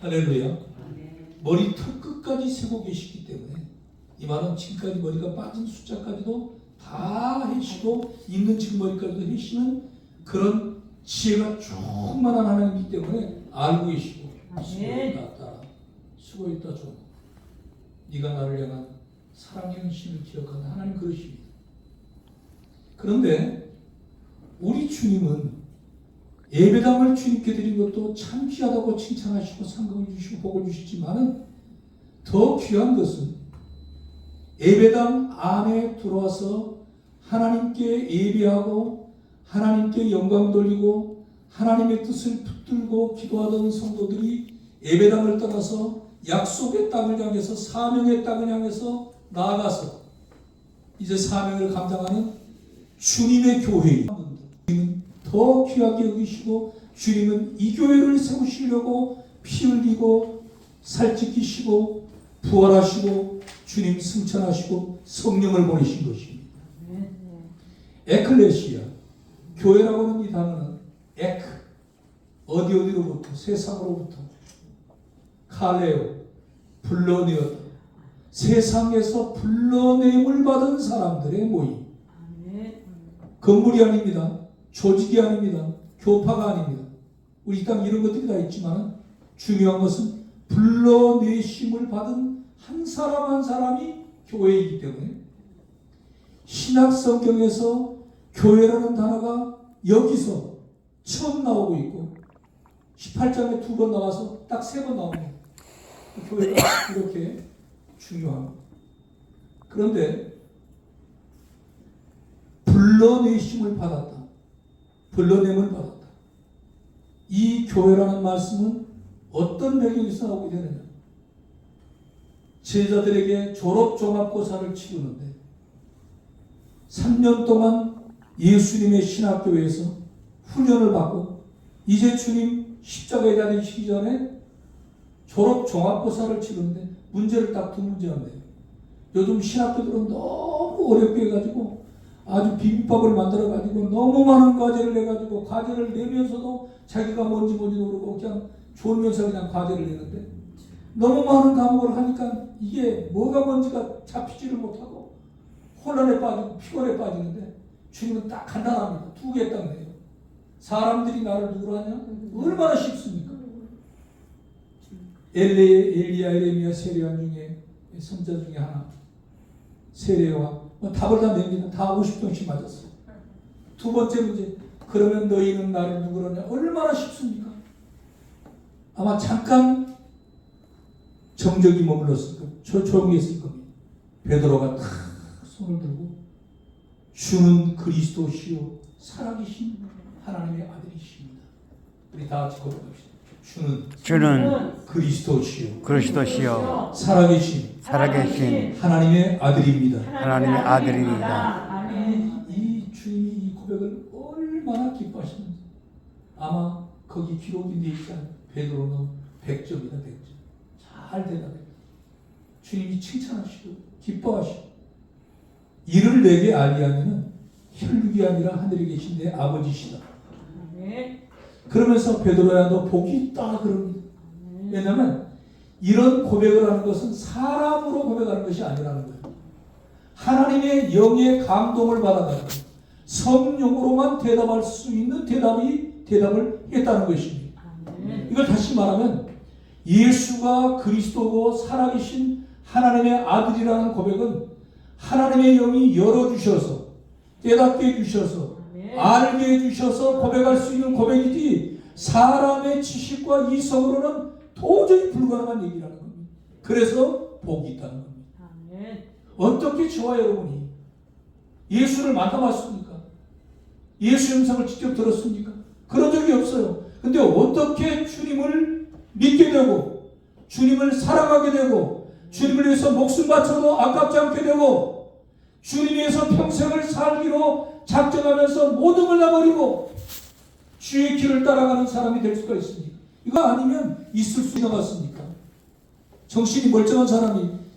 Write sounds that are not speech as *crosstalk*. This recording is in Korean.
할렐루야. 머리털 끝까지 세고 계시기 때문에 이 말은 지금까지 머리가 빠진 숫자까지도 다 해시고 있는 지금 머리까지도 해시는 그런 지혜가 충만한 하나님이기 때문에 알고 계시고 수고했다 딸아 수고했다 좀 네가 나를 향한 사랑의 행심을 기억하는 하나님 그러십니다. 그런데 우리 주님은 예배당을 주님께 드린 것도 참 귀하다고 칭찬하시고 상금을 주시고 복을 주시지만은 더 귀한 것은 예배당 안에 들어와서 하나님께 예배하고 하나님께 영광 돌리고 하나님의 뜻을 붙들고 기도하던 성도들이 예배당을 떠나서 약속의 땅을 향해서 사명의 땅을 향해서 나아가서 이제 사명을 감당하는 주님의 주님은 더 귀하게 여기시고 주님은 이 교회를 세우시려고 피 흘리고 살찌키시고 부활하시고 주님 승천하시고 성령을 보내신 것입니다. 에클레시아 교회라고 하는 이 단어는 에크 어디 어디로부터 세상으로부터. 칼레오 불러내었다 세상에서 불러냄을 받은 사람들의 모임. 건물이 아닙니다 조직이 아닙니다 교파가 아닙니다 우리 땅 이런 것들이 다 있지만 중요한 것은 불러내심을 받은 한 사람 한 사람이 교회이기 때문에 신약 성경에서 교회라는 단어가 여기서 처음 나오고 있고 18장에 두 번 나와서 딱 세 번 나옵니다. 교회가 *coughs* 이렇게 중요합니다. 그런데 불러내심을 받았다. 불러냄을 받았다. 이 교회라는 말씀은 어떤 배경에서 나오게 되느냐? 제자들에게 졸업 종합고사를 치르는데 3년 동안 예수님의 신학교에서 훈련을 받고 이제 주님 십자가에 달리시기 전에 졸업 종합고사를 치르는데 문제를 딱 두 문제 한대요. 요즘 신학교들은 너무 어렵게 해가지고 아주 비빔밥을 만들어 가지고 너무 많은 과제를 내가지고 과제를 내면서도 자기가 뭔지 뭔지 모르고 그냥 졸면서 그냥 과제를 내는데 너무 많은 과목을 하니까 이게 뭐가 뭔지가 잡히지를 못하고 혼란에 빠지고 피곤에 빠지는데 주님은 딱 간단합니다. 두 개 딱 내요. 사람들이 나를 누구로 하냐? 얼마나 쉽습니까? 엘레, 엘리야, 에레미야, 세례한 중에 선자 중에 하나 세례와 뭐 답을 다 냅니다. 다 50점씩 맞았어요. 두 번째 문제 그러면 너희는 나를 누구로 하냐? 얼마나 쉽습니까? 아마 잠깐 정적이 머물렀을 겁니다. 조- 조용히 했을 겁니다. 베드로가 탁 손을 들고 주는 그리스도시요 살아계신 하나님의 아들이십니다. 우리 다 같이 고백합시다. 주는 주는 그리스도시요 그리스도시요 살아계신. 살아계신. 하나님의 아들입니다. 하나님의 아들입니다. 아멘. 이 주님이 이 고백을 얼마나 기뻐하시는지. 아마 거기 기록이 돼 있지 않 베드로는 100점이다 100점. 잘 대답해 주님이 칭찬하시고 기뻐하시고 이를 내게 알리하면은 혈육이 아니라 하늘에 계신 내 아버지시다. 아멘. 그러면서 베드로야 너 복이 있다 그럽니다 왜냐하면 이런 고백을 하는 것은 사람으로 고백하는 것이 아니라는 거예요. 하나님의 영의 감동을 받아가지고 성령으로만 대답할 수 있는 대답이 대답을 했다는 것입니다. 이걸 다시 말하면 예수가 그리스도고 살아계신 하나님의 아들이라는 고백은 하나님의 영이 열어주셔서 깨닫게 해주셔서. 알게 해주셔서 고백할 수 있는 고백이지 사람의 지식과 이성으로는 도저히 불가능한 얘기라는 겁니다. 그래서 복이 있다는 겁니다. 어떻게 저와 여러분이 예수를 만나봤습니까? 예수 음성을 직접 들었습니까? 그런 적이 없어요. 근데 어떻게 주님을 믿게 되고 주님을 사랑하게 되고 주님을 위해서 목숨 바쳐도 아깝지 않게 되고 주님 위해서 평생을 살기로 작정하면서 모든 걸 놔버리고 주의 길을 따라가는 사람이 될 수가 있습니까? 이거 아니면 있을 수 있는 것 같습니까? 정신이 멀쩡한 사람이